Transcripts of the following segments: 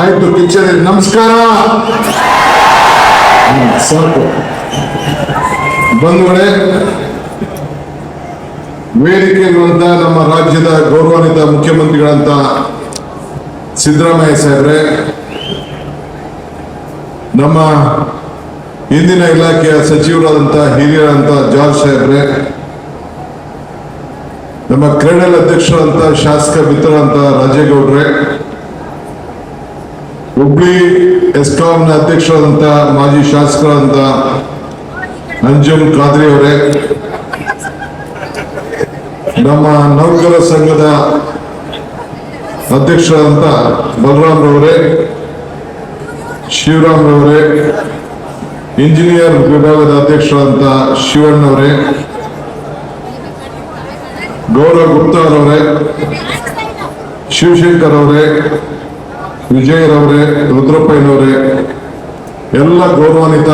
ಆಯ್ತು ಕಿಚ್ಚರಿ ನಮಸ್ಕಾರ. ಸಾಕು. ಬಂಧುಗಳೇ ಇರುವಂತ ನಮ್ಮ ರಾಜ್ಯದ ಗೌರವಾನ್ವಿತ ಮುಖ್ಯಮಂತ್ರಿಗಳಂತ ಸಿದ್ದರಾಮಯ್ಯ ಸಾಹೇಬ್ರೆ, ನಮ್ಮ ಇಂದಿನ ಇಲಾಖೆಯ ಸಚಿವರಾದಂಥ ಹಿರಿಯರಂತ ಜಾರ್ಜ್ ಸಾಹೇಬ್ರೆ ನಮ್ಮ ಕ್ರೀಡಲ್ ಅಧ್ಯಕ್ಷರಂತ ಶಾಸಕ ಮಿತ್ರರಂತ ರಾಜೇಗೌಡ್ರೆ, ಹುಬ್ಳಿ ಎಸ್ಕಾಂನ ಅಧ್ಯಕ್ಷರಂತ ಮಾಜಿ ಶಾಸಕರಂತ ಅಂಜುಮ್ ಖಾದ್ರಿ ಅವರೇ, ನಮ್ಮ ನೌಕರ ಸಂಘದ ಅಧ್ಯಕ್ಷರಂತ ಬಲರಾಮ್ ರವರೇ ಶಿವರಾಮ್ ರವರೇ ಇಂಜಿನಿಯರ್ ವಿಭಾಗದ ಅಧ್ಯಕ್ಷರಾದಂಥ ಶಿವಣ್ಣವರೇ ಗೌರವ್ ಗುಪ್ತಾರವರೇ ಶಿವಶಂಕರ್ ಅವರೇ ವಿಜಯರವರೇ ರುದ್ರಪ್ಪಯ್ಯನವರೇ, ಎಲ್ಲ ಗೌರವಾನ್ವಿತ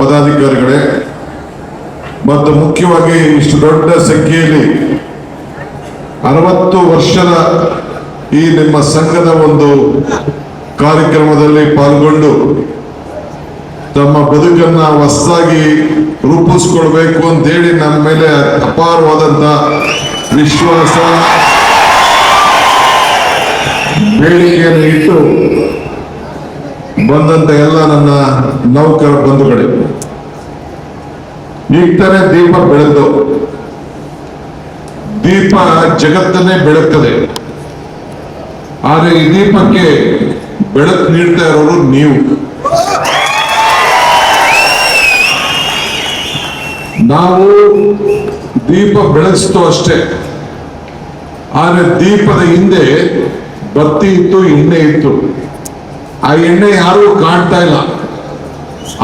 ಪದಾಧಿಕಾರಿಗಳೇ, ಮತ್ತು ಮುಖ್ಯವಾಗಿ ಇಷ್ಟು ದೊಡ್ಡ ಸಂಖ್ಯೆಯಲ್ಲಿ ಅರವತ್ತು ವರ್ಷದ ಈ ನಿಮ್ಮ ಸಂಘದ ಒಂದು ಕಾರ್ಯಕ್ರಮದಲ್ಲಿ ಪಾಲ್ಗೊಂಡು ತಮ್ಮ ಬದುಕನ್ನ ಹೊಸದಾಗಿ ರೂಪಿಸ್ಕೊಳ್ಬೇಕು ಅಂತೇಳಿ ನಮ್ಮ ಮೇಲೆ ಅಪಾರವಾದಂತ ವಿಶ್ವಾಸ ಬೇಡಿಕೆಯನ್ನು ಇಟ್ಟು ಬಂದಂತ ಎಲ್ಲ ನನ್ನ ನೌಕರ ಬಂಧುಗಳೇ ಈಗ ತಾನೇ ದೀಪ ಬೆಳೆದು ದೀಪ ಜಗತ್ತನ್ನೇ ಬೆಳಗ್ತದೆ. ಆದರೆ ಈ ದೀಪಕ್ಕೆ ಬೆಳಕು ನೀಡ್ತಾ ಇರೋರು ನೀವು. ನಾವು ದೀಪ ಬೆಳೆಸ್ತೋ ಅಷ್ಟೇ. ಆದರೆ ದೀಪದ ಹಿಂದೆ ಬತ್ತಿ ಇತ್ತು, ಎಣ್ಣೆ ಇತ್ತು. ಆ ಎಣ್ಣೆ ಯಾರೂ ಕಾಣ್ತಾ ಇಲ್ಲ.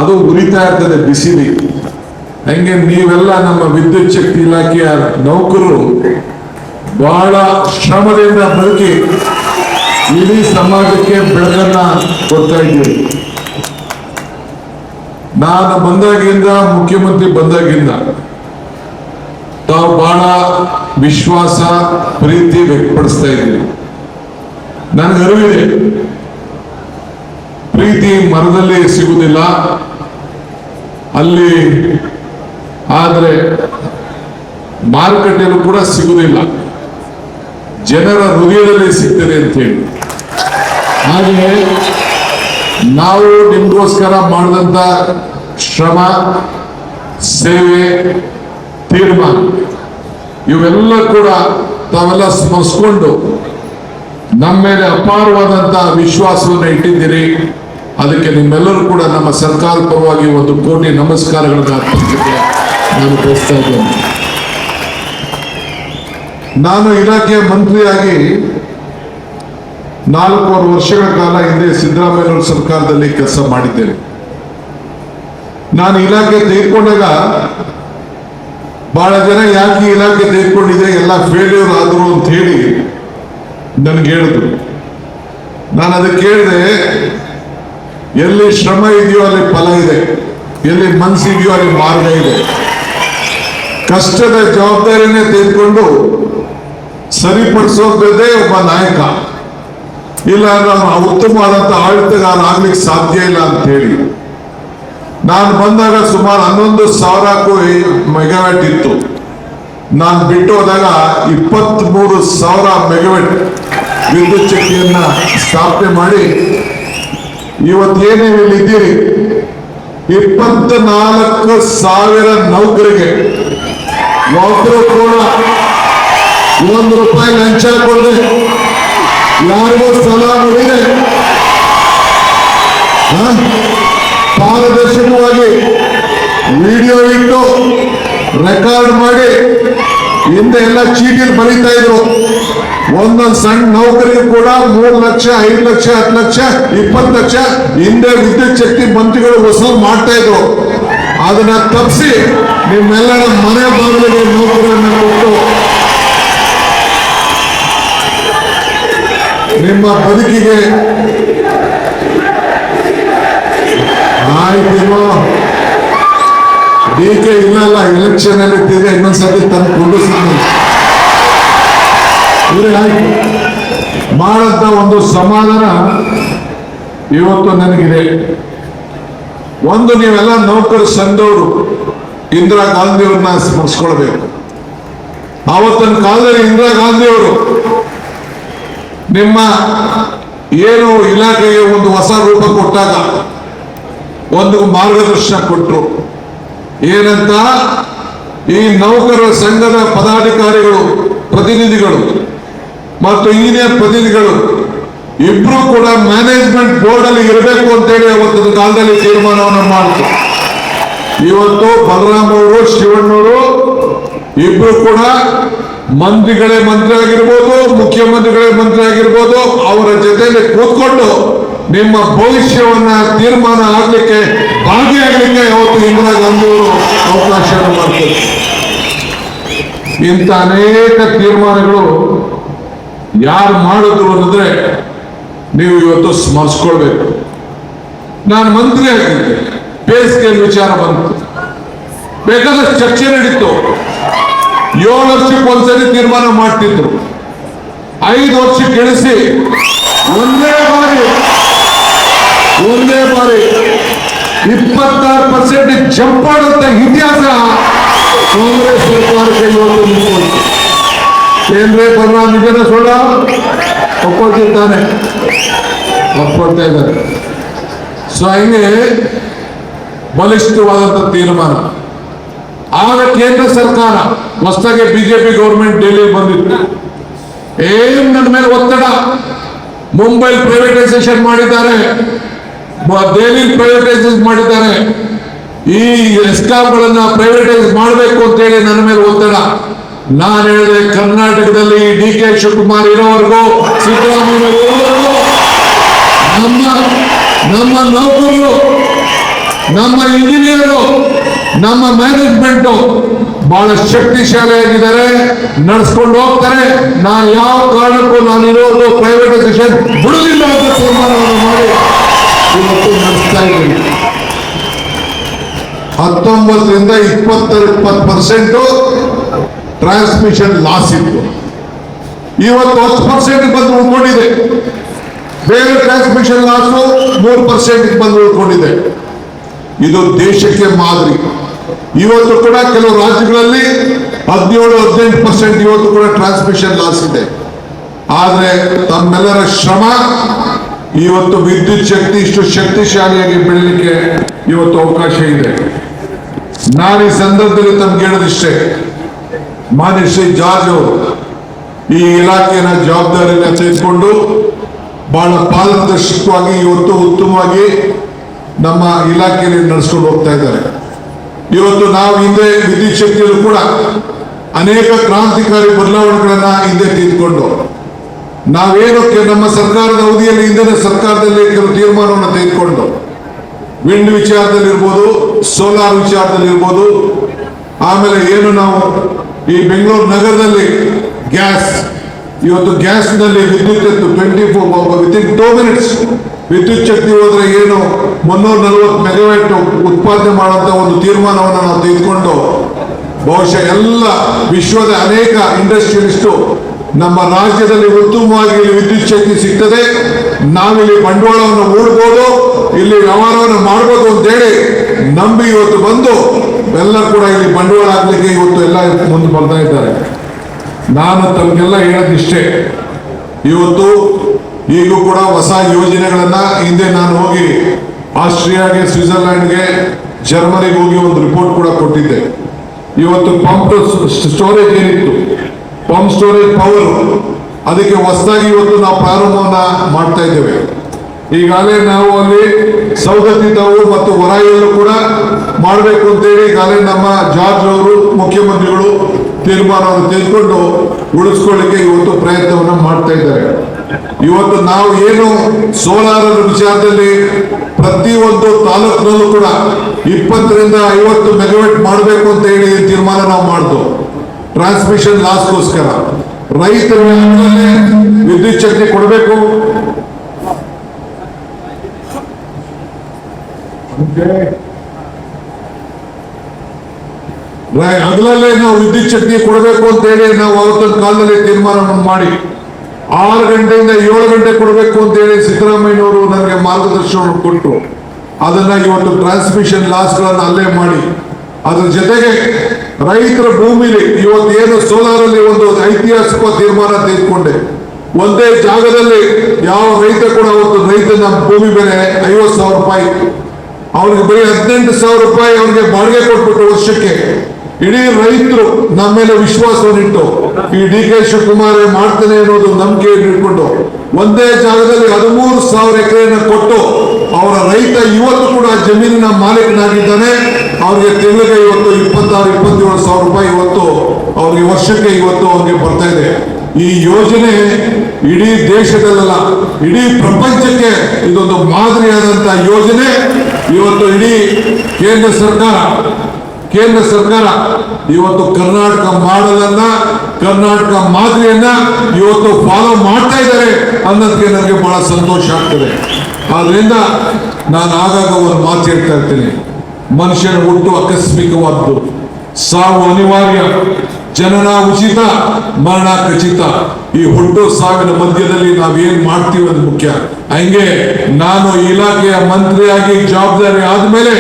ಅದು ಉರಿತಾ ಇರ್ತದೆ ಬಿಸಿಲಿ. ಹಂಗೆ ನೀವೆಲ್ಲ ನಮ್ಮ ವಿದ್ಯುತ್ ಶಕ್ತಿ ಇಲಾಖೆಯ ನೌಕರರು ಬಹಳ ಶ್ರಮದಿಂದ ಬದುಕಿ ಇಡೀ ಸಮಾಜಕ್ಕೆ ಬೆಳಕನ್ನ ಕೊಡ್ತಾ ಇದ್ದೀರಿ. ನಾನು ಬಂದಾಗಿಂದ, ಮುಖ್ಯಮಂತ್ರಿ ಬಂದಾಗಿಂದ, ತಾವು ಬಹಳ ವಿಶ್ವಾಸ, ಪ್ರೀತಿ ವ್ಯಕ್ತಪಡಿಸ್ತಾ ಇದ್ದೀನಿ. ನನಗೆ ಅರಿವಿದೆ. ಪ್ರೀತಿ ಮರದಲ್ಲಿ ಸಿಗುವುದಿಲ್ಲ. ಅಲ್ಲಿ ಆದರೆ ಮಾರುಕಟ್ಟೆಯಲ್ಲೂ ಕೂಡ ಸಿಗುವುದಿಲ್ಲ. ಜನರ ಹೃದಯದಲ್ಲಿ ಸಿಗ್ತದೆ ಅಂತ ಹೇಳಿ. ಹಾಗೆ ನಾವು ನಿಮಗೋಸ್ಕರ ಮಾಡಿದಂತ ಶ್ರಮ, ಸೇವೆ, ತೀರ್ಮಾನ ಇವೆಲ್ಲ ಕೂಡ ತಾವೆಲ್ಲ ಸ್ಮರಿಸ್ಕೊಂಡು ನಮ್ಮ ಮೇಲೆ ಅಪಾರವಾದಂತಹ ವಿಶ್ವಾಸವನ್ನು ಇಟ್ಟಿದ್ದೀರಿ. ಅದಕ್ಕೆ ನಿಮ್ಮೆಲ್ಲರೂ ಕೂಡ ನಮ್ಮ ಸರ್ಕಾರ ಪರವಾಗಿ ಒಂದು ಕೋಟಿ ನಮಸ್ಕಾರಗಳನ್ನು ಅರ್ಪಿಸಲಿಕ್ಕೆ ನಾನು ಇಲಾಖೆಯ ಮಂತ್ರಿಯಾಗಿ ನಾಲ್ಕೂವರೆ ವರ್ಷಗಳ ಕಾಲ ಹಿಂದೆ ಸಿದ್ದರಾಮಯ್ಯ ಸರ್ಕಾರದಲ್ಲಿ ಕೆಲಸ ಮಾಡಿದ್ದೇನೆ. ನಾನು ಇಲಾಖೆ ತೆಗೆದುಕೊಂಡಾಗ ಬಹಳ ಜನ ಯಾಕೆ ಇಲಾಖೆ ತೆಗೆದುಕೊಂಡಿದೆ? ಎಲ್ಲ ಫೇಲ್ಯೂರ್ ಆದರು ಅಂತ ಹೇಳಿ ನನಗೆ ಹೇಳಿದ್ರು. ನಾನು ಅದಕ್ಕೆ ಕೇಳಿದೆ, ಎಲ್ಲಿ ಶ್ರಮ ಇದೆಯೋ ಅಲ್ಲಿ ಫಲ ಇದೆ, ಎಲ್ಲಿ ಮನಸ್ಸಿದೆಯೋ ಅಲ್ಲಿ ಮಾರ್ಗ ಇದೆ. ಕಷ್ಟದ ಜವಾಬ್ದಾರಿನೇ ತೆಗೆದುಕೊಂಡು ಸರಿಪಡಿಸೋದೇ ಒಬ್ಬ ನಾಯಕ. ಇಲ್ಲ ಅಂದ್ರೆ ಉತ್ತಮವಾದಂತಹ ಆಡಳಿತಗಾರ ಆಗ್ಲಿಕ್ಕೆ ಸಾಧ್ಯ ಇಲ್ಲ ಅಂತ ಹೇಳಿ. ನಾನು ಬಂದಾಗ ಸುಮಾರು ಹನ್ನೊಂದು ಸಾವಿರಕ್ಕೂ ಮೆಗಾವ್ಯಾಟ್ ಇತ್ತು. ನಾನು ಬಿಟ್ಟು ಹೋದಾಗ ಇಪ್ಪತ್ತ್ ಮೂರು ಸಾವಿರ ಮೆಗಾವ್ಯಾಟ್ ವಿದ್ಯುತ್ ಶಕ್ತಿಯನ್ನ ಸ್ಥಾಪನೆ ಮಾಡಿ ಇವತ್ತೇನೇ ಇಲ್ಲಿ ಇದ್ದೀರಿ ಇಪ್ಪತ್ತ ನಾಲ್ಕು ಸಾವಿರ ನೌಕರಿಗೆ ಒಬ್ಬರು ಕೂಡ ಒಂದು ರೂಪಾಯಿ ಲಂಚ ಕೊಡದೆ, ಯಾರಿಗೂ ಸಲ ನೋಡಿದೆ ಪಾರದರ್ಶಕವಾಗಿ ವಿಡಿಯೋ ಇಟ್ಟು ರೆಕಾರ್ಡ್ ಮಾಡಿ ಹಿಂದೆ ಎಲ್ಲ ಚೀಟಿಲ್ ಬರೀತಾ ಇದ್ರು. ಒಂದೊಂದು ಸಣ್ಣ ನೌಕರಿಗೆ ಕೂಡ ಮೂರು ಲಕ್ಷ, ಐದು ಲಕ್ಷ, ಹತ್ತು ಲಕ್ಷ, ಇಪ್ಪತ್ತು ಲಕ್ಷ ಹಿಂದೆ ವಿದ್ಯುತ್ ಶಕ್ತಿ ಮಂತ್ರಿಗಳು ವಸೂಲು ಮಾಡ್ತಾ ಇದ್ರು. ಅದನ್ನ ತಪ್ಪಿಸಿ ನಿಮ್ಮೆಲ್ಲರ ಮನೆ ಬಾಗಿಲಿಗೆ ನೌಕರನ್ನ ಕೊಟ್ಟು ನಿಮ್ಮ ಬದುಕಿಗೆ ಆಯ್ತು ಡಿ ಕೆ ಇಲ್ಲ ಎಲೆಕ್ಷನ್ ಅಲ್ಲಿ ತಿರ್ಗಾ ಇನ್ನೊಂದ್ಸತಿ ತಂದು ಕುಂಡಿಸ್ತೀನಿ ಇವ್ರೆ ಆಯ್ತು. ಮಾಡಂತ ಒಂದು ಸಮಾಧಾನ ಇವತ್ತು ನನಗಿದೆ. ಒಂದು ನೀವೆಲ್ಲ ನೌಕರ ಸಂದವರು, ಇಂದಿರಾ ಗಾಂಧಿಯವ್ರನ್ನ ಸ್ಮರಿಸ್ಕೊಳ್ಬೇಕು. ಆವತ್ತಿನ ಕಾಲದಲ್ಲಿ ಇಂದಿರಾ ಗಾಂಧಿಯವರು ನಿಮ್ಮ ಏನು ಇಲಾಖೆಗೆ ಒಂದು ಹೊಸ ರೂಪ ಕೊಟ್ಟಾಗ ಒಂದು ಮಾರ್ಗದರ್ಶನ ಕೊಟ್ಟರು ಏನಂತ? ಈ ನೌಕರರ ಸಂಘದ ಪದಾಧಿಕಾರಿಗಳು, ಪ್ರತಿನಿಧಿಗಳು ಮತ್ತು ಇಂಜಿನಿಯರ್ ಪ್ರತಿನಿಧಿಗಳು ಇಬ್ರು ಕೂಡ ಮ್ಯಾನೇಜ್ಮೆಂಟ್ ಬೋರ್ಡ್ ಅಲ್ಲಿ ಇರಬೇಕು ಅಂತೇಳಿ ಅವತ್ತಿನ ಕಾಲದಲ್ಲಿ ತೀರ್ಮಾನವನ್ನು ಮಾಡಿತು. ಇವತ್ತು ಬಲರಾಮ್ ಅವರು ಶಿವಣ್ಣವರು ಇಬ್ರು ಕೂಡ ಮಂತ್ರಿಗಳೇ ಮಂತ್ರಿ ಆಗಿರ್ಬೋದು ಮುಖ್ಯಮಂತ್ರಿಗಳೇ ಮಂತ್ರಿ ಆಗಿರ್ಬೋದು ಅವರ ಜೊತೆಯಲ್ಲಿ ಕೂತ್ಕೊಂಡು ನಿಮ್ಮ ಭವಿಷ್ಯವನ್ನ ತೀರ್ಮಾನ ಆಗ್ಲಿಕ್ಕೆ ಭಾಗಿಯಾಗಲಿಕ್ಕೆ ಯಾವತ್ತು ಇಂದಿರಾ ಗಾಂಧಿ ಅವರು ಅವಕಾಶ ಮಾಡ್ತಾರೆ. ಇಂಥ ಅನೇಕ ತೀರ್ಮಾನಗಳು ಯಾರು ಮಾಡಿದ್ರು ಅನ್ನೋದ್ರೆ ನೀವು ಇವತ್ತು ಸ್ಮರಿಸ್ಕೊಳ್ಬೇಕು. ನಾನು ಮಂತ್ರಿ ಆಗಿದ್ದೆ. ಬೇಸಿಗೆಯಲ್ಲಿ ವಿಚಾರ ಬಂತು. ಬೇಕಾದಷ್ಟು ಚರ್ಚೆ ನಡೀತು. ಏಳು ವರ್ಷಕ್ಕೆ ಒಂದ್ಸರಿ ತೀರ್ಮಾನ ಮಾಡ್ತಿದ್ರು. ಐದು ವರ್ಷಕ್ಕೆ ಇಳಿಸಿ ಒಂದೇ ಬಾರಿ ಒಂದೇ ಬಾರಿ ಇಪ್ಪತ್ತಾರು ಪರ್ಸೆಂಟ್ ಜಂಪ್ ಇತಿಹಾಸ ಕಾಂಗ್ರೆಸ್ ಸರ್ಕಾರಕ್ಕೆ ಇವತ್ತು ಕೇಂದ್ರ ಏನ್ರಿ ಸೋಡ? ಸುಳ್ಳ ಒಪ್ಕೊಳ್ತಿರ್ತಾನೆ. ಒಪ್ಕೊಳ್ತಾ ಇದ್ದಾರೆ ಸೊ ಹಂಗೆ ಬಲಿಷ್ಠವಾದಂತ ತೀರ್ಮಾನ. ಆಗ ಕೇಂದ್ರ ಸರ್ಕಾರ ಹೊಸದಾಗಿ ಬಿಜೆಪಿ ಗೌರ್ಮೆಂಟ್ ಡೆಲ್ಲಿ ಬಂದಿತ್ತು. ಏನ್ ನನ್ನ ಮೇಲೆ ಒತ್ತಡ? ಮುಂಬೈ ಪ್ರೈವೇಟೈಸೇಷನ್ ಮಾಡಿದ್ದಾರೆ. ದೆಹಲಿ ಪ್ರೈವೇಟೈಸೇಷನ್ ಮಾಡಿದ್ದಾರೆ. ಈ ಎಸ್ಕಾಂಗಳನ್ನ ಪ್ರೈವೇಟೈಸ್ ಮಾಡಬೇಕು ಅಂತೇಳಿ ನನ್ನ ಮೇಲೆ ಒತ್ತಡ. ನಾನು ಹೇಳಿದೆ ಕರ್ನಾಟಕದಲ್ಲಿ ಡಿ ಕೆ ಶಿವಕುಮಾರ್ ಇರೋವರೆಗೂ ಸಿದ್ದರಾಮಯ್ಯ ನಮ್ಮ ನಮ್ಮ ನೌಕರರು, ನಮ್ಮ ಇಂಜಿನಿಯರು, ನಮ್ಮ ಮ್ಯಾನೇಜ್ಮೆಂಟ್ ಬಹಳ ಶಕ್ತಿಶಾಲಿಯಾಗಿದ್ದಾರೆ. ನಡೆಸ್ಕೊಂಡು ಹೋಗ್ತಾರೆ. ನಾನು ಯಾವ ಕಾರಣಕ್ಕೂ ನಾನು ಇರೋದು ಪ್ರೈವೇಟೈಸೇಷನ್ ಬಿಡುದಿಲ್ಲ ಅಂತ ತೀರ್ಮಾನವನ್ನು ಮಾಡಿ. ಇವತ್ತು ನಡೆಸ್ತಾ ಇದ್ದೀವಿ ಹತ್ತೊಂಬತ್ತರಿಂದ ಇಪ್ಪತ್ತ ಇಪ್ಪತ್ತು ಪರ್ಸೆಂಟ್ ಟ್ರಾನ್ಸ್ಮಿಷನ್ ಲಾಸ್ ಇತ್ತು. ಇವತ್ತು ಹತ್ತು ಪರ್ಸೆಂಟ್ ಬಂದು ಉಳ್ಕೊಂಡಿದೆ. ಬೇರೆ ಟ್ರಾನ್ಸ್ಮಿಷನ್ ಲಾಸು ಮೂರು ಪರ್ಸೆಂಟ್ ಬಂದು ಉಳ್ಕೊಂಡಿದೆ. ಇದು ದೇಶಕ್ಕೆ ಮಾದರಿ. ಇವತ್ತು ಕೂಡ ಕೆಲವು ರಾಜ್ಯಗಳಲ್ಲಿ ಹದಿನೇಳು, ಹದಿನೆಂಟು ಪರ್ಸೆಂಟ್ ಇವತ್ತು ಕೂಡ ಟ್ರಾನ್ಸ್ಮಿಷನ್ ಲಾಸ್ ಇದೆ. ಆದರೆ ತಮ್ಮೆಲ್ಲರ ಶ್ರಮ ಇವತ್ತು ವಿದ್ಯುತ್ ಶಕ್ತಿ ಇಷ್ಟು ಶಕ್ತಿಶಾಲಿಯಾಗಿ ಬೆಳಲಿಕ್ಕೆ ಇವತ್ತು ಅವಕಾಶ ಇದೆ. ನಾನು ಈ ಸಂದರ್ಭದಲ್ಲಿ ತಮ್ಗೆ ಹೇಳೋದಿಷ್ಟೇ, ಮಾನ್ಯ ಶ್ರೀ ಜಾರ್ಜ್ ಅವರು ಈ ಇಲಾಖೆಯ ಜವಾಬ್ದಾರಿಯನ್ನ ತೆಗೆದುಕೊಂಡು ಬಹಳ ಪಾರದರ್ಶಕವಾಗಿ ಇವತ್ತು ಉತ್ತಮವಾಗಿ ನಮ್ಮ ಇಲಾಖೆಯಲ್ಲಿ ನಡೆಸ್ಕೊಂಡು ಹೋಗ್ತಾ ಇದ್ದಾರೆ. ಇವತ್ತು ನಾವು ಹಿಂದೆ ವಿದ್ಯುತ್ ಶಕ್ತಿಯಲ್ಲೂ ಕೂಡ ಅನೇಕ ಕ್ರಾಂತಿಕಾರಿ ಬದಲಾವಣೆಗಳನ್ನ ಹಿಂದೆ ತೆಗೆದುಕೊಂಡು ನಾವೇನಕ್ಕೆ ನಮ್ಮ ಸರ್ಕಾರದ ಅವಧಿಯಲ್ಲಿ ಹಿಂದಿನ ಸರ್ಕಾರದಲ್ಲಿ ಕೆಲವು ತೀರ್ಮಾನವನ್ನು ತೆಗೆದುಕೊಂಡು ವಿಂಡ್ ವಿಚಾರದಲ್ಲಿರ್ಬೋದು ಸೋಲಾರ್ ವಿಚಾರದಲ್ಲಿರ್ಬೋದು, ಆಮೇಲೆ ಏನು ನಾವು ಈ ಬೆಂಗಳೂರು ನಗರದಲ್ಲಿ ಗ್ಯಾಸ್ ಇವತ್ತು ಗ್ಯಾಸ್ನಲ್ಲಿ ವಿದ್ಯುತ್ twenty four within two minutes ವಿದ್ಯುತ್ ಶಕ್ತಿ ಹೋದ್ರೆ ಏನು ಮುನ್ನೂರ ನಲವತ್ತು ಮೆಗಾವ್ಯಾಟ್ ಉತ್ಪಾದನೆ ಮಾಡುವಂತ ಒಂದು ತೀರ್ಮಾನವನ್ನು ನಾವು ತೆಗೆದುಕೊಂಡು ಬಹುಶಃ ಎಲ್ಲ ವಿಶ್ವದ ಅನೇಕ ಇಂಡಸ್ಟ್ರಿಯಲಿಸ್ಟು ನಮ್ಮ ರಾಜ್ಯದಲ್ಲಿ ಉತ್ತಮವಾಗಿ ಇಲ್ಲಿ ವಿದ್ಯುತ್ ಶಕ್ತಿ ಸಿಗ್ತದೆ. ನಾವಿಲ್ಲಿ ಬಂಡವಾಳವನ್ನು ಹೂಡ್ಬೋದು, ಇಲ್ಲಿ ವ್ಯವಹಾರವನ್ನು ಮಾಡ್ಬೋದು ಅಂತೇಳಿ ನಂಬಿ ಇವತ್ತು ಬಂದು ಎಲ್ಲ ಕೂಡ ಇಲ್ಲಿ ಬಂಡವಾಳ ಆಗ್ಲಿಕ್ಕೆ ಇವತ್ತು ಎಲ್ಲ ಮುಂದೆ ಬರ್ತಾ ಇದ್ದಾರೆ. ನಾನು ತಮಗೆಲ್ಲ ಹೇಳೋದಿಷ್ಟೇ ಇವತ್ತು ಈಗೂ ಕೂಡ ಹೊಸ ಯೋಜನೆಗಳನ್ನ ಹಿಂದೆ ನಾನು ಹೋಗಿ ಆಸ್ಟ್ರಿಯಾಗೆ, ಸ್ವಿಟ್ಜರ್ಲ್ಯಾಂಡ್ಗೆ, ಜರ್ಮನಿಗೆ ಹೋಗಿ ಒಂದು ರಿಪೋರ್ಟ್ ಕೂಡ ಕೊಟ್ಟಿದ್ದೆ. ಇವತ್ತು ಪಂಪ್ ಸ್ಟೋರೇಜ್ ಏನಿತ್ತು? ಪಂಪ್ ಸ್ಟೋರೇಜ್ ಪವರ್ ಅದಕ್ಕೆ ಹೊಸದಾಗಿ ಇವತ್ತು ನಾವು ಪ್ರಾರಂಭವನ್ನ ಮಾಡ್ತಾ ಇದ್ದೇವೆ. ಈಗಾಗಲೇ ನಾವು ಅಲ್ಲಿ ತಾವು ಮತ್ತು ಹೊರಾಯಿಯವರು ಕೂಡ ಮಾಡಬೇಕು ಅಂತೇಳಿ ಈಗಾಗಲೇ ನಮ್ಮ ಜಾರ್ಜ್ ಅವರು, ಮುಖ್ಯಮಂತ್ರಿಗಳು ತೀರ್ಮಾನವನ್ನು ತೆಗೆದುಕೊಂಡು ಉಳಿಸ್ಕೊಳ್ಳಿಕ್ಕೆ ಇವತ್ತು ಪ್ರಯತ್ನವನ್ನು ಮಾಡ್ತಾ ಇದ್ದಾರೆ. ಇವತ್ತು ನಾವು ಏನು ಸೋಲಾರ ವಿಚಾರದಲ್ಲಿ ಪ್ರತಿಯೊಂದು ತಾಲೂಕಿನಲ್ಲೂ ಕೂಡ ಇಪ್ಪತ್ತರಿಂದ ಐವತ್ತು ಮೆಗಾವೆಟ್ ಮಾಡಬೇಕು ಅಂತ ಹೇಳಿ ತೀರ್ಮಾನ ನಾವು ಮಾಡಿದ್ವು ಟ್ರಾನ್ಸ್ಮಿಷನ್ ಲಾಸ್ಗೋಸ್ಕರ ರೈತರಿಗೆ ವಿದ್ಯುತ್ ಶಕ್ತಿ ಕೊಡಬೇಕು? ಅದರಲ್ಲೇ ನಾವು ವಿದ್ಯುತ್ ಶಕ್ತಿ ಕೊಡಬೇಕು ಅಂತ ಹೇಳಿ ನಾವು ಅವತ್ತಿನ ಕಾಲದಲ್ಲಿ ತೀರ್ಮಾನವನ್ನು ಮಾಡಿ. ಆರು ಗಂಟೆಯಿಂದ ಏಳು ಗಂಟೆ ಕೊಡಬೇಕು ಅಂತ ಹೇಳಿ ಸಿದ್ದರಾಮಯ್ಯನವರು ನನಗೆ ಮಾರ್ಗದರ್ಶನ ಕೊಟ್ಟರು ಅದನ್ನ ಇವತ್ತು ಟ್ರಾನ್ಸ್ಮಿಷನ್ ಲಾಸ್ಗಳನ್ನು ಅಲ್ಲೇ ಮಾಡಿ. ಅದ್ರ ಜೊತೆಗೆ ರೈತರ ಭೂಮಿಲಿ ಇವತ್ತು ಏನು ಸೋಲಾರ್ ಅಲ್ಲಿ ಒಂದು ಐತಿಹಾಸಿಕ ತೀರ್ಮಾನ ತೆಗೆದುಕೊಂಡೆ. ಒಂದೇ ಜಾಗದಲ್ಲಿ ಯಾವ ರೈತ ಕೂಡ ಅವತ್ತು ರೈತನ ಭೂಮಿ ಬೆಲೆ ಐವತ್ತು ಸಾವಿರ ರೂಪಾಯಿ. ಅವ್ರಿಗೆ ಬರೀ ಹದಿನೆಂಟು ಸಾವಿರ ರೂಪಾಯಿ ಅವ್ರಿಗೆ ಬಾಡಿಗೆ ಕೊಟ್ಬಿಟ್ಟು ವರ್ಷಕ್ಕೆ. ಇಡೀ ರೈತರು ನಮ್ಮ ಮೇಲೆ ವಿಶ್ವಾಸವನ್ನಿಟ್ಟು ಈ ಡಿ ಕೆ ಶಿವಕುಮಾರ್ ಮಾಡ್ತಾನೆ ಅನ್ನೋದು ನಂಬಿಕೆ ಇಟ್ಕೊಂಡು ಒಂದೇ ಜಾಗದಲ್ಲಿ ಹದಿಮೂರು ಸಾವಿರ ಎಕರೆಯನ್ನು ಕೊಟ್ಟು ಅವರ ರೈತ ಇವತ್ತು ಕೂಡ ಜಮೀನಿನ ಮಾಲೀಕನಾಗಿದ್ದಾನೆ. ಅವ್ರಿಗೆ ತಿಂಗಳಿಗೆ ಇವತ್ತು ಇಪ್ಪತ್ತಾರು, ಇಪ್ಪತ್ತೇಳು ಸಾವಿರ ರೂಪಾಯಿ ಇವತ್ತು ಅವ್ರಿಗೆ ವರ್ಷಕ್ಕೆ ಇವತ್ತು ಅವ್ರಿಗೆ ಬರ್ತಾ ಇದೆ. ಈ ಯೋಜನೆ ಇಡೀ ದೇಶದಲ್ಲ ಇಡೀ ಪ್ರಪಂಚಕ್ಕೆ ಇದೊಂದು ಮಾದರಿಯಾದಂತ ಯೋಜನೆ. ಇವತ್ತು ಇಡೀ ಕೇಂದ್ರ ಸರ್ಕಾರ ಕೇಂದ್ರ ಸರ್ಕಾರ ಇವತ್ತು ಕರ್ನಾಟಕ ಮಾಡಲನ್ನ, ಕರ್ನಾಟಕ ಮಾದರಿಯನ್ನ ಇವತ್ತು ಫಾಲೋ ಮಾಡ್ತಾ ಇದ್ದಾರೆ ಅನ್ನೋದಕ್ಕೆ ನನಗೆ ಬಹಳ ಸಂತೋಷ ಆಗ್ತದೆ. ಆದ್ರಿಂದ ನಾನು ಆಗಾಗ ಒಂದು ಮಾತು ಹೇಳ್ತಾ ಇರ್ತೀನಿ. ಮನುಷ್ಯನ ಹುಟ್ಟು ಆಕಸ್ಮಿಕವಾದ್ದು. ಸಾವು ಅನಿವಾರ್ಯ. ಜನನ ಉಚಿತ ಮರಣ ಖಚಿತ ಈ ಹುಟ್ಟು ಸಾವಿನ ಮಧ್ಯದಲ್ಲಿ ನಾವೇನ್ ಮಾಡ್ತೀವಿ ಅದು ಮುಖ್ಯ. ಹಂಗೆ ನಾನು ಇಲಾಖೆಯ ಮಂತ್ರಿಯಾಗಿ ಜವಾಬ್ದಾರಿ ಆದ್ಮೇಲೆ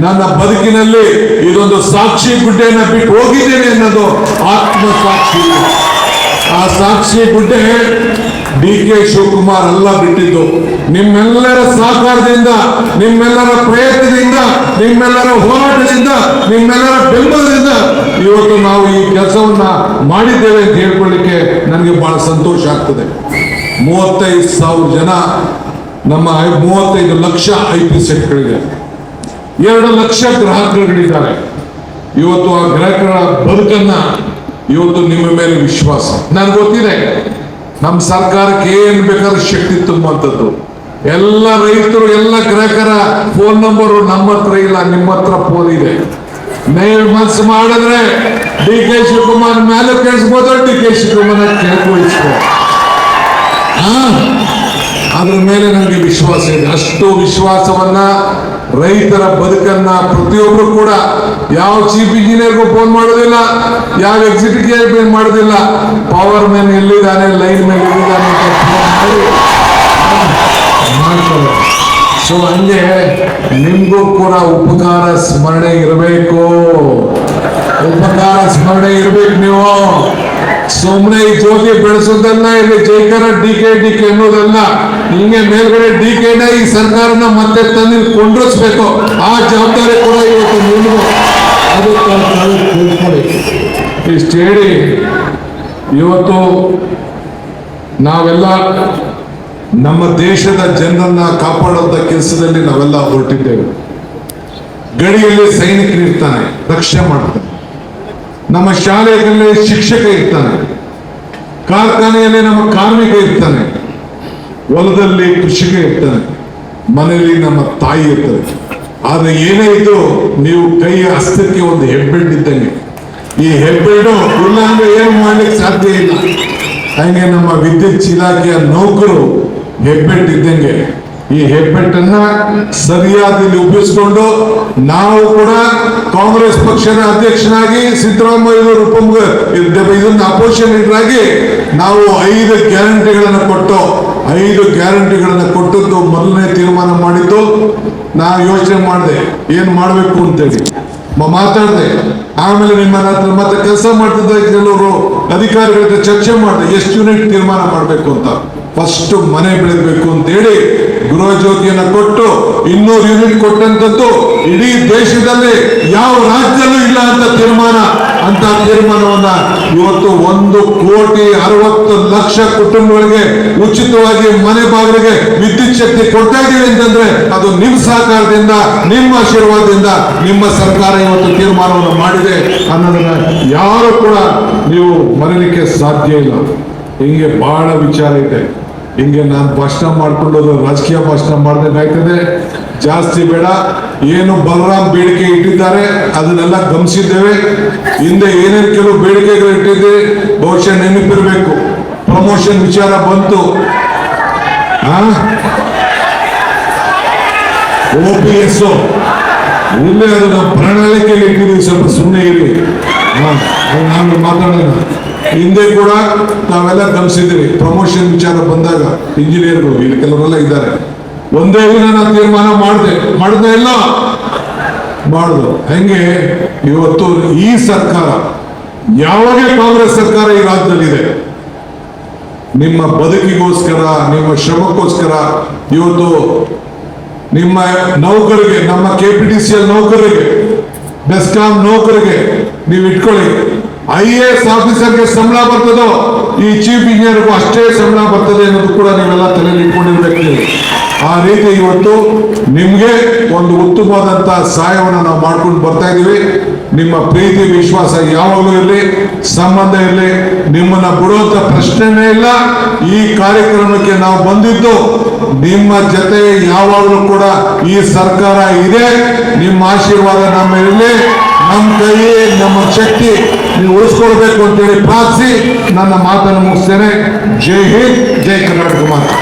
ನನ್ನ ಬದುಕಿನಲ್ಲಿ ಇದೊಂದು ಸಾಕ್ಷಿ ಗುಡ್ಡೆಯನ್ನ ಬಿಟ್ಟು ಹೋಗಿದ್ದೇನೆ ಅನ್ನೋದು ಆತ್ಮ ಸಾಕ್ಷಿ ಆ ಸಾಕ್ಷಿ ಗುಡ್ಡೆ ಡಿ ಕೆ ಶಿವಕುಮಾರ್ ಅಲ್ಲ ಬಿಟ್ಟಿದ್ದು. ನಿಮ್ಮೆಲ್ಲರ ಸಹಕಾರದಿಂದ, ನಿಮ್ಮೆಲ್ಲರ ಪ್ರಯತ್ನದಿಂದ, ನಿಮ್ಮೆಲ್ಲರ ಹೋರಾಟದಿಂದ, ನಿಮ್ಮೆಲ್ಲರ ಬೆಂಬಲದಿಂದ ಇವತ್ತು ನಾವು ಈ ಕೆಲಸವನ್ನ ಮಾಡಿದ್ದೇವೆ ಅಂತ ಹೇಳ್ಕೊಳ್ಳಿಕ್ಕೆ ನನಗೆ ಬಹಳ ಸಂತೋಷ ಆಗ್ತದೆ. ಮೂವತ್ತೈದು ಸಾವಿರ ಜನ ನಮ್ಮ ಮೂವತ್ತೈದು ಲಕ್ಷ ಐ ಪಿ ಸೆಟ್ಗಳಿದೆ ಎರಡು ಲಕ್ಷ ಗ್ರಾಹಕರುಗಳಿದ್ದಾರೆ. ಇವತ್ತು ಆ ಗ್ರಾಹಕರ ಬದುಕನ್ನ ಇವತ್ತು ನಿಮ್ಮ ಮೇಲೆ ವಿಶ್ವಾಸ. ನನ್ಗೆ ಗೊತ್ತಿದೆ. ನಮ್ಮ ಸರ್ಕಾರಕ್ಕೆ ಏನ್ ಬೇಕಾದ್ರೂ ಶಕ್ತಿ ತುಂಬುವಂಥದ್ದು. ಎಲ್ಲ ರೈತರು, ಎಲ್ಲ ಗ್ರಾಹಕರ ಫೋನ್ ನಂಬರು ನಮ್ಮ ಹತ್ರ ಇಲ್ಲ, ನಿಮ್ಮ ಹತ್ರ ಫೋನ್ ಇದೆ. ನೀವು ಮನ್ಸು ಮಾಡಿದ್ರೆ ಡಿ ಕೆ ಶಿವಕುಮಾರ್ ಮೇಲೆ ಕೇಳಿಸ್ಬೋದು, ಡಿ ಕೆ ಶಿವಕುಮಾರ್ ಕೇಳ್ಕೊಳಿಸ್ಬೋದು. ಅದ್ರ ಮೇಲೆ ನನಗೆ ವಿಶ್ವಾಸ ಇದೆ. ಅಷ್ಟು ವಿಶ್ವಾಸವನ್ನ ರೈತರ ಬದುಕನ್ನ ಪ್ರತಿಯೊಬ್ರು ಕೂಡ ಯಾವ ಚೀಫ್ ಇಂಜಿನಿಯರ್ಗೂ ಫೋನ್ ಮಾಡೋದಿಲ್ಲ, ಯಾವ ಎಕ್ಸಿಕ್ಯೂಟಿವ್ ಮಾಡೋದಿಲ್ಲ ಪವರ್ ಮ್ಯಾನ್ ಎಲ್ಲಿದ್ದಾನೆ ಲೈನ್ ಮ್ಯಾನ್ ಎಲ್ಲಿದ್ದಾನೆ ಸೊ ಹಂಗೆ ನಿಮಗೂ ಕೂಡ ಉಪಕಾರ, ಸ್ಮರಣೆ ಇರಬೇಕು. ಉಪಕಾರ, ಸ್ಮರಣೆ ಇರ್ಬೇಕು ನೀವು. ಸುಮ್ಮನೆ ಈ ಜ್ಯೋತಿ ಬೆಳೆಸೋದನ್ನ ಇಲ್ಲಿ ಜೈಕರ ಡಿ ಕೆ ಡಿ ಕೆ ಅನ್ನೋದಲ್ಲ ಹಿಂಗೆ ಮೇಲ್ಗಡೆ ಡಿ ಕೆನ ಈ ಸರ್ಕಾರನ ಮತ್ತೆ ತಂದು ಕೊಂಡ್ರಸ್ಬೇಕು. ಆ ಜವಾಬ್ದಾರಿ ಕೂಡ ಇವತ್ತು ತಿಳ್ಕೊಳ್ಳಿ ಇಷ್ಟು ಹೇಳಿ ಇವತ್ತು ನಾವೆಲ್ಲ ನಮ್ಮ ದೇಶದ ಜನರನ್ನ ಕಾಪಾಡುವಂತ ಕೆಲಸದಲ್ಲಿ ನಾವೆಲ್ಲ ಹೊರಟಿದ್ದೇವೆ. ಗಡಿಯಲ್ಲಿ ಸೈನಿಕರು ಇರ್ತಾನೆ ರಕ್ಷಣೆ ಮಾಡ್ತಾನೆ. ನಮ್ಮ ಶಾಲೆಯಲ್ಲಿ ಶಿಕ್ಷಕ ಇರ್ತಾನೆ. ಕಾರ್ಖಾನೆಯಲ್ಲಿ ನಮ್ಮ ಕಾರ್ಮಿಕ ಇರ್ತಾನೆ. ಹೊಲದಲ್ಲಿ ಕೃಷಿಕ ಇರ್ತಾನೆ. ಮನೆಯಲ್ಲಿ ನಮ್ಮ ತಾಯಿ ಇರ್ತಾರೆ. ಆದ್ರೆ ಏನೇ ಇದ್ದು ನೀವು ಕೈಯ ಹಸ್ತಕ್ಕೆ ಒಂದು ಹೆಬ್ಬೆಡ್ ಇದ್ದಂಗೆ. ಈ ಹೆಬ್ಬೆಡು ಇಲ್ಲ ಅಂದ್ರೆ ಏನು ಮಾಡ್ಲಿಕ್ಕೆ ಸಾಧ್ಯ ಇಲ್ಲ. ಹಂಗೆ ನಮ್ಮ ವಿದ್ಯುತ್ ಇಲಾಖೆಯ ನೌಕರು ಹೆಬ್ಬೆಟ್ ಇದ್ದಂಗೆ. ಈ ಹೆಬ್ಬೆಟ್ಟನ್ನ ಸರಿಯಾದ ಇಲ್ಲಿ ಉಪಯೋಗಿಸ್ಕೊಂಡು ನಾವು ಕೂಡ ಕಾಂಗ್ರೆಸ್ ಪಕ್ಷದ ಅಧ್ಯಕ್ಷನಾಗಿ ಸಿದ್ದರಾಮಯ್ಯವರು ಉಪ ಇದನ್ನ ಅಪೋಸಿಷನ್ ಲೀಡರ್ ಆಗಿ ನಾವು ಐದು ಗ್ಯಾರಂಟಿಗಳನ್ನು ಕೊಟ್ಟು, ಐದು ಗ್ಯಾರಂಟಿಗಳನ್ನು ಕೊಟ್ಟದ್ದು ಮೊದಲನೇ ತೀರ್ಮಾನ ಮಾಡಿದ್ದು ನಾನು ಯೋಚನೆ ಮಾಡಿದೆ. ಏನ್ ಮಾಡಬೇಕು ಅಂತೇಳಿ. ಮಾತಾಡಿದೆ. ಆಮೇಲೆ ನಿಮ್ಮ ಹತ್ರ ಮತ್ತೆ ಕೆಲಸ ಮಾಡ್ತಿದ್ದ ಕೆಲವರು ಅಧಿಕಾರಿಗಳ ಚರ್ಚೆ ಮಾಡಿದೆ. ಎಷ್ಟು ಯೂನಿಟ್ ತೀರ್ಮಾನ ಮಾಡಬೇಕು ಅಂತ. ಫಸ್ಟ್ ಮನೆ ಬೆಳಗ್ಬೇಕು ಅಂತ ಹೇಳಿ ಗೃಹ ಜ್ಯೋತಿಯನ್ನು ಕೊಟ್ಟು ಇನ್ನೂರು ಯೂನಿಟ್ ಕೊಟ್ಟಂತದ್ದು ಇಡೀ ದೇಶದಲ್ಲಿ ಯಾವ ರಾಜ್ಯದಲ್ಲೂ ಇಲ್ಲ ಅಂತ ತೀರ್ಮಾನ. ಅಂತ ತೀರ್ಮಾನವನ್ನ ಇವತ್ತು ಒಂದು ಕೋಟಿ ಅರವತ್ತು ಲಕ್ಷ ಕುಟುಂಬಗಳಿಗೆ ಉಚಿತವಾಗಿ ಮನೆ ಬಾಗಿಲಿಗೆ ವಿದ್ಯುತ್ ಶಕ್ತಿ ಕೊಡ್ತಾ ಇದ್ದೀವಿ ಅಂತಂದ್ರೆ ಅದು ನಿಮ್ಮ ಸಹಕಾರದಿಂದ, ನಿಮ್ಮ ಆಶೀರ್ವಾದದಿಂದ ನಿಮ್ಮ ಸರ್ಕಾರ ಇವತ್ತು ತೀರ್ಮಾನವನ್ನು ಮಾಡಿದೆ ಅನ್ನೋದನ್ನ ಯಾರು ಕೂಡ ನೀವು ಮರಲಿಕ್ಕೆ ಸಾಧ್ಯ ಇಲ್ಲ. ಹಿಂಗೆ ಬಹಳ ವಿಚಾರ ಇದೆ. ಹಿಂಗೆ ನಾನು ಭಾಷಣ ಮಾಡ್ಕೊಂಡು ರಾಜಕೀಯ ಭಾಷಣ ಮಾಡ್ದಂಗಾಯ್ತದೆ ಜಾಸ್ತಿ ಬೇಡ. ಏನು ಬಲರಾಮ್ ಬೇಡಿಕೆ ಇಟ್ಟಿದ್ದಾರೆ, ಅದನ್ನೆಲ್ಲ ಗಮನಿಸಿದ್ದೇವೆ. ಹಿಂದೆ ಏನೇನು ಕೆಲವು ಬೇಡಿಕೆಗಳು ಇಟ್ಟಿದ್ದೆ, ಬಹುಶಃ ನೆನಪಿರ್ಬೇಕು. ಪ್ರಮೋಷನ್ ವಿಚಾರ ಬಂತು. ಎಸ್ ಇಲ್ಲೇ ಅದು ನಮ್ಮ ಪ್ರಣಾಳಿಕೆಯಲ್ಲಿ ಇಟ್ಟಿದ್ದೀವಿ, ಸ್ವಲ್ಪ ಸುಮ್ಮನೆ ಇರಿ. ನಾನು ಮಾತಾಡೋಣ ಹಿಂದೆ ಕೂಡ ನಾವೆಲ್ಲ ಗಮನಿಸಿದ್ವಿ ಪ್ರಮೋಷನ್ ವಿಚಾರ ಬಂದಾಗ ಇಂಜಿನಿಯರ್ಗಳು ಇಲ್ಲಿ ಕೆಲವರೆಲ್ಲ ಇದ್ದಾರೆ. ಒಂದೇ ದಿನ ನಾನು ತೀರ್ಮಾನ ಮಾಡಿದೆ. ಮಾಡಿದೆ ಇಲ್ಲ? ಮಾಡುದು. ಹೆಂಗೆ? ಇವತ್ತು ಈ ಸರ್ಕಾರ, ಯಾವಾಗ ಕಾಂಗ್ರೆಸ್ ಸರ್ಕಾರ ಈ ರಾಜ್ಯದಲ್ಲಿದೆ? ನಿಮ್ಮ ಬದುಕಿಗೋಸ್ಕರ, ನಿಮ್ಮ ಶ್ರಮಕ್ಕೋಸ್ಕರ ಇವತ್ತು ನಿಮ್ಮ ನೌಕರಿಗೆ, ನಮ್ಮ ಕೆ ಪಿ ಟಿ ಸಿ ನೌಕರಿಗೆ ಬೆಸ್ಕಾಂ ನೌಕರಿಗೆ ನೀವು ಇಟ್ಕೊಳ್ಳಿ ಐ ಎ ಎಸ್ ಆಫೀಸರ್ಗೆ ಸಂಬಳ ಬರ್ತದೋ? ಈ ಚೀಫ್ ಇಂಜಿನಿಯರ್ಗೂ ಅಷ್ಟೇ ಸಂಬಳ ಬರ್ತದೆ ಅನ್ನೋದು ಕೂಡ ನೀವೆಲ್ಲ ತಲೆಯಲ್ಲಿ ಇಟ್ಕೊಂಡಿರ್ಬೇಕು. ಆ ರೀತಿ ಇವತ್ತು ನಿಮ್ಗೆ ಒಂದು ಉತ್ತಮವಾದಂತ ಸಹಾಯವನ್ನು ನಾವು ಮಾಡ್ಕೊಂಡು ಬರ್ತಾ ಇದೀವಿ ನಿಮ್ಮ ಪ್ರೀತಿ, ವಿಶ್ವಾಸ ಯಾವಾಗಲೂ ಇರಲಿ, ಸಂಬಂಧ ಇರಲಿ, ನಿಮ್ಮನ್ನ ಬಿಡುವಂತ ಪ್ರಶ್ನೆನೇ ಇಲ್ಲ. ಈ ಕಾರ್ಯಕ್ರಮಕ್ಕೆ ನಾವು ಬಂದಿದ್ದು ನಿಮ್ಮ ಜೊತೆ ಯಾವಾಗಲೂ ಕೂಡ ಈ ಸರ್ಕಾರ ಇದೆ. ನಿಮ್ಮ ಆಶೀರ್ವಾದ ನಮ್ಮ ಇರಲಿ ನಮ್ಮ ಕೈ ನಮ್ಮ ಶಕ್ತಿ. ನೀವು ಉಳಿಸ್ಕೊಳ್ಬೇಕು ಅಂತೇಳಿ ಪ್ರಾರ್ಥಿಸಿ ನನ್ನ ಮಾತನ್ನು ಮುಗಿಸ್ತೇನೆ. ಜೈ ಹಿಂದ್, ಜೈ ಕರ್ನಾಟಕ ಮಾತು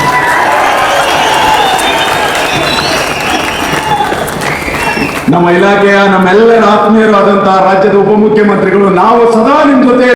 ನಮ್ಮ ಇಲಾಖೆಯ ನಮ್ಮೆಲ್ಲರ ಆತ್ಮೀಯರಾದಂತಹ ರಾಜ್ಯದ ಉಪಮುಖ್ಯಮಂತ್ರಿಗಳು, ನಾವು ಸದಾ ನಿಮ್ಮ ಜೊತೆ